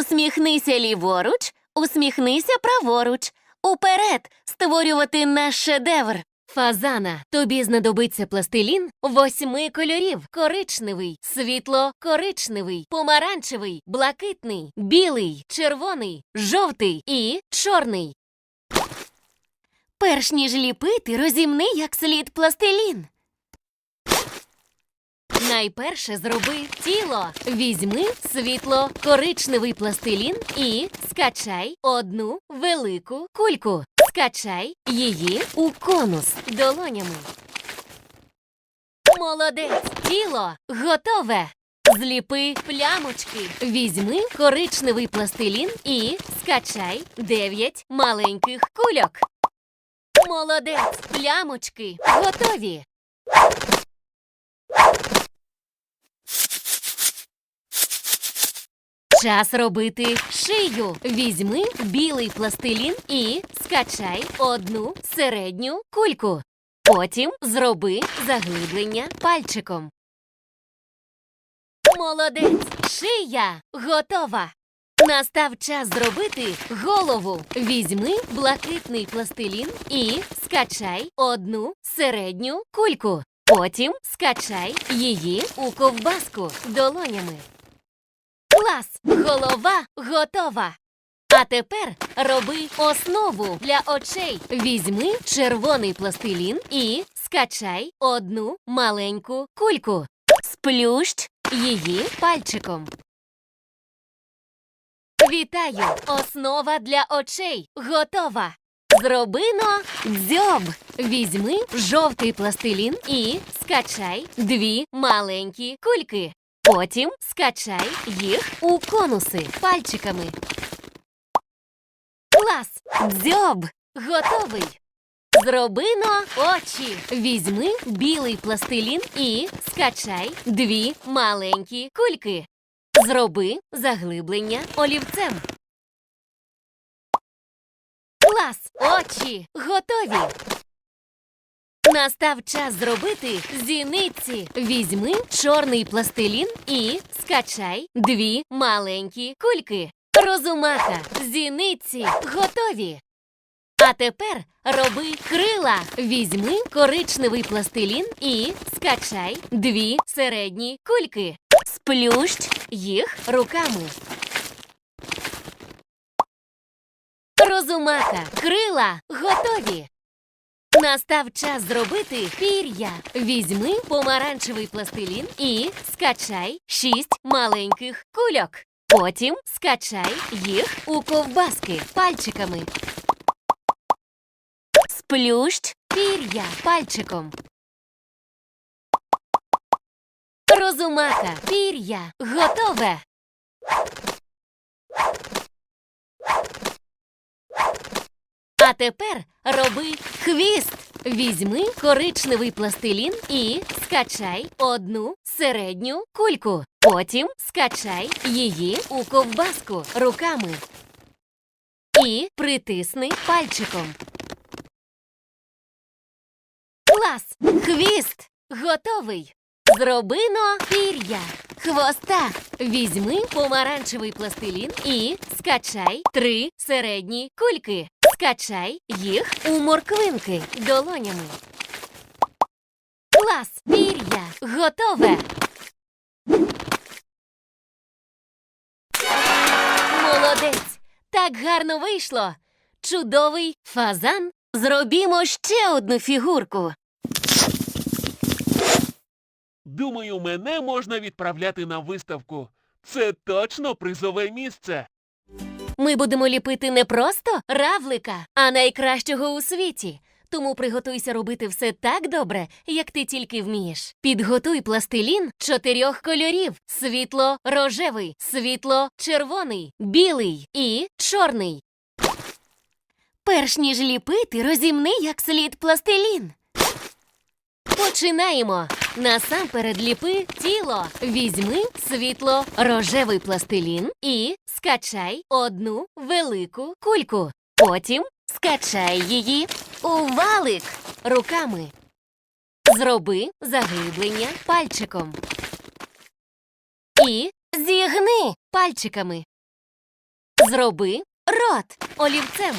Усміхнися ліворуч, усміхнися праворуч. Уперед створювати наш шедевр. Фазана, тобі знадобиться пластилін восьми кольорів: коричневий, світло-коричневий, помаранчевий, блакитний, білий, червоний, жовтий. І чорний. Перш ніж ліпити, розімни як слід пластилін. Найперше зроби тіло. Візьми світло коричневий пластилін і скачай одну велику кульку. Скачай її у конус долонями. Молодець! Тіло готове. Зліпи плямочки. Візьми коричневий пластилін і скачай дев'ять маленьких кульок. Молодець! Плямочки готові. Час робити шию. Візьми білий пластилін і скачай одну середню кульку. Потім зроби заглиблення пальчиком. Молодець! Шия готова. Настав час зробити голову. Візьми блакитний пластилін і скачай одну середню кульку. Потім скачай її у ковбаску долонями. Клас! Голова готова. А тепер роби основу для очей. Візьми червоний пластилін і скачай одну маленьку кульку. Сплющ її пальчиком. Вітаю! Основа для очей готова. Зробино дзьоб. Візьми жовтий пластилін і скачай дві маленькі кульки. Потім скачай їх у конуси пальчиками. Клас! Дзьоб! Готовий! Зробино очі. Візьми білий пластилін і скачай дві маленькі кульки. Зроби заглиблення олівцем. Клас! Очі готові. Настав час зробити зіниці. Візьми чорний пластилін і скачай дві маленькі кульки. Розумака, зіниці готові. А тепер роби крила. Візьми коричневий пластилін і скачай дві середні кульки. Сплющ їх руками. Розумака, крила готові. Настав час зробити пір'я. Візьми помаранчевий пластилін і скачай шість маленьких кульок. Потім скачай їх у ковбаски пальчиками. Сплющ пір'я пальчиком. Розумака, пір'я готове. А тепер роби хвіст. Візьми коричневий пластилін і скачай одну середню кульку. Потім скачай її у ковбаску руками. І притисни пальчиком. Клас! Хвіст! Готовий! Зробино пір'я. Хвоста. Візьми помаранчевий пластилін і скачай три середні кульки. Скачай їх у морквинки долонями. Клас! Пір'я. Готове. Молодець! Так гарно вийшло. Чудовий фазан. Зробімо ще одну фігурку. Думаю, мене можна відправляти на виставку. Це точно призове місце. Ми будемо ліпити не просто равлика, а найкращого у світі. Тому приготуйся робити все так добре, як ти тільки вмієш. Підготуй пластилін чотирьох кольорів: світло-рожевий, світло-червоний, білий і чорний. Перш ніж ліпити, розімни як слід пластилін. Починаємо. Насамперед ліпи тіло. Візьми світло рожевий пластилін і скачай одну велику кульку. Потім скачай її у валик руками. Зроби заглиблення пальчиком. І зігни пальчиками. Зроби рот олівцем.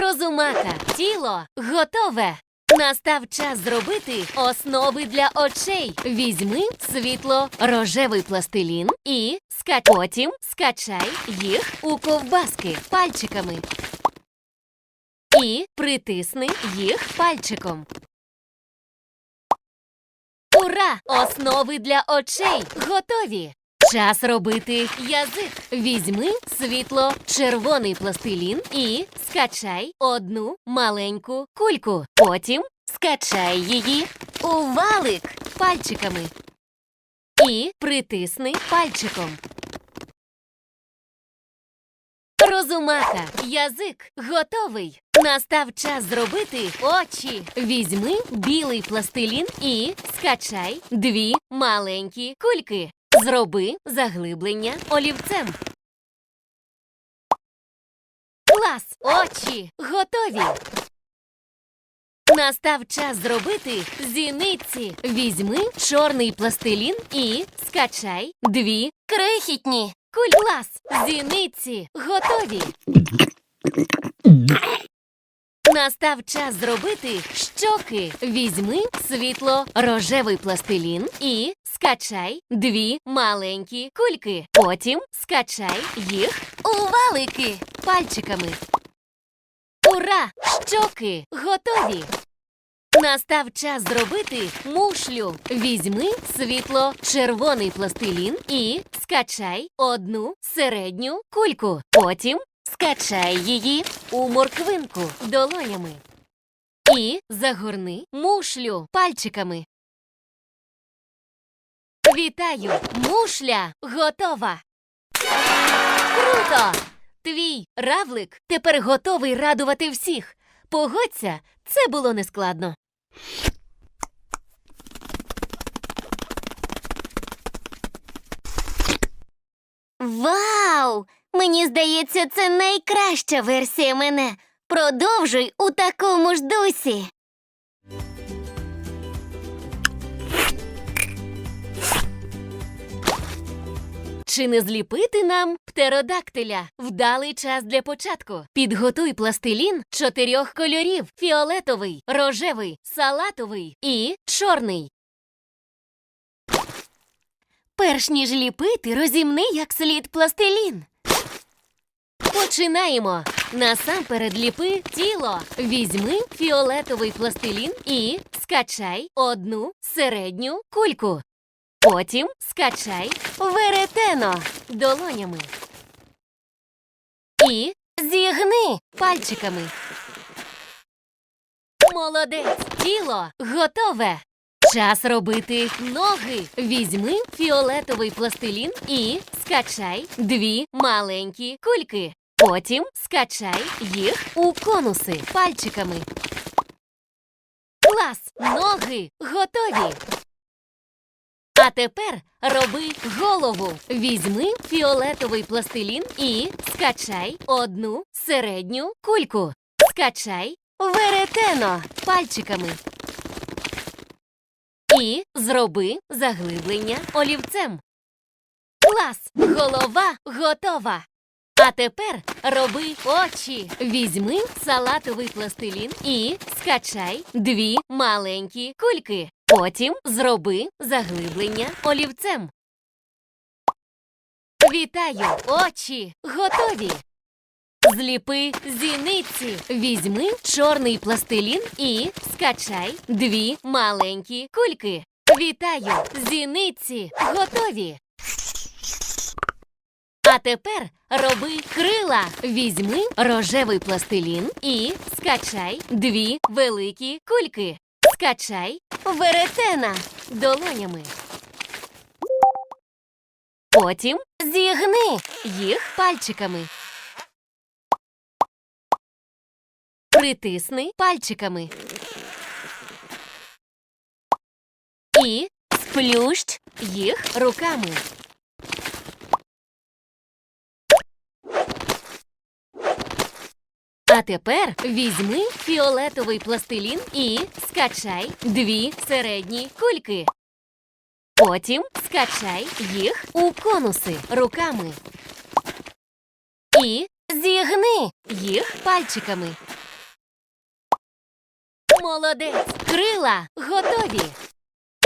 Розумака, тіло готове. Настав час зробити основи для очей. Візьми світло рожевий пластилін і ска... потім скачай їх у ковбаски пальчиками. І притисни їх пальчиком. Ура! Основи для очей готові! Час робити язик. Візьми світло червоний пластилін і скачай одну маленьку кульку. Потім скачай її у валик пальчиками. І притисни пальчиком. Розумака, язик готовий. Настав час зробити очі. Візьми білий пластилін і скачай дві маленькі кульки. Зроби заглиблення олівцем. Клас! Очі готові. Настав час зробити зіниці. Візьми чорний пластилін і скачай дві крихітні. Куль клас! Зіниці готові. Настав час зробити щоки. Візьми світло рожевий пластилін і скачай дві маленькі кульки. Потім скачай їх у валики пальчиками. Ура! Щоки готові! Настав час зробити мушлю. Візьми світло червоний пластилін і скачай одну середню кульку. Потім скачай її у морквинку долонями. І загорни мушлю пальчиками. Вітаю! Мушля готова! Круто! Твій равлик тепер готовий радувати всіх. Погодься, це було нескладно. Вау! Мені здається, це найкраща версія мене. Продовжуй у такому ж дусі. Чи не зліпити нам птеродактиля? Вдалий час для початку. Підготуй пластилін чотирьох кольорів: фіолетовий, рожевий, салатовий і чорний. Перш ніж ліпити, розімни як слід пластилін. Починаємо. Насамперед ліпи тіло. Візьми фіолетовий пластилін і скачай одну середню кульку. Потім скачай веретено долонями. І зігни пальчиками. Молодець, тіло готове. Час робити ноги. Візьми фіолетовий пластилін і скачай дві маленькі кульки. Потім скачай їх у конуси пальчиками. Клас! Ноги готові. А тепер роби голову. Візьми фіолетовий пластилін і скачай одну середню кульку. Скачай веретено пальчиками. І зроби заглиблення олівцем. Клас! Голова готова. А тепер роби очі. Візьми салатовий пластилін і скачай дві маленькі кульки. Потім зроби заглиблення олівцем. Вітаю! Очі готові! Зліпи зіниці. Візьми чорний пластилін і скачай дві маленькі кульки. Вітаю! Зіниці готові! А тепер роби крила. Візьми рожевий пластилін і скачай дві великі кульки. Скачай веретена долонями. Потім зігни їх пальчиками. Притисни пальчиками. І сплющ їх руками. А тепер візьми фіолетовий пластилін і скачай дві середні кульки. Потім скачай їх у конуси руками. і зігни їх пальчиками. Молодець! Крила готові.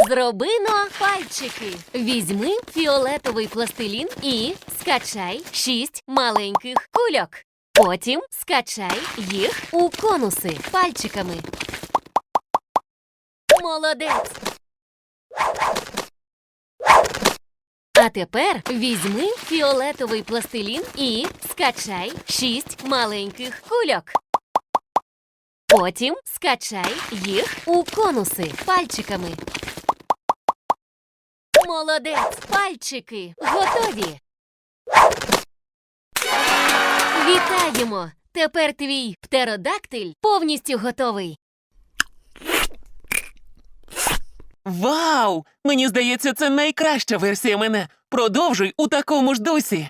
Зробино пальчики. Візьми фіолетовий пластилін і скачай шість маленьких кульок. Потім скачай їх у конуси пальчиками. Молодець. А тепер візьми фіолетовий пластилін і скачай шість маленьких кульок. Потім скачай їх у конуси пальчиками. Молодець, пальчики готові. Вітаємо! Тепер твій птеродактиль повністю готовий. Вау! Мені здається, це найкраща версія мене. Продовжуй у такому ж дусі.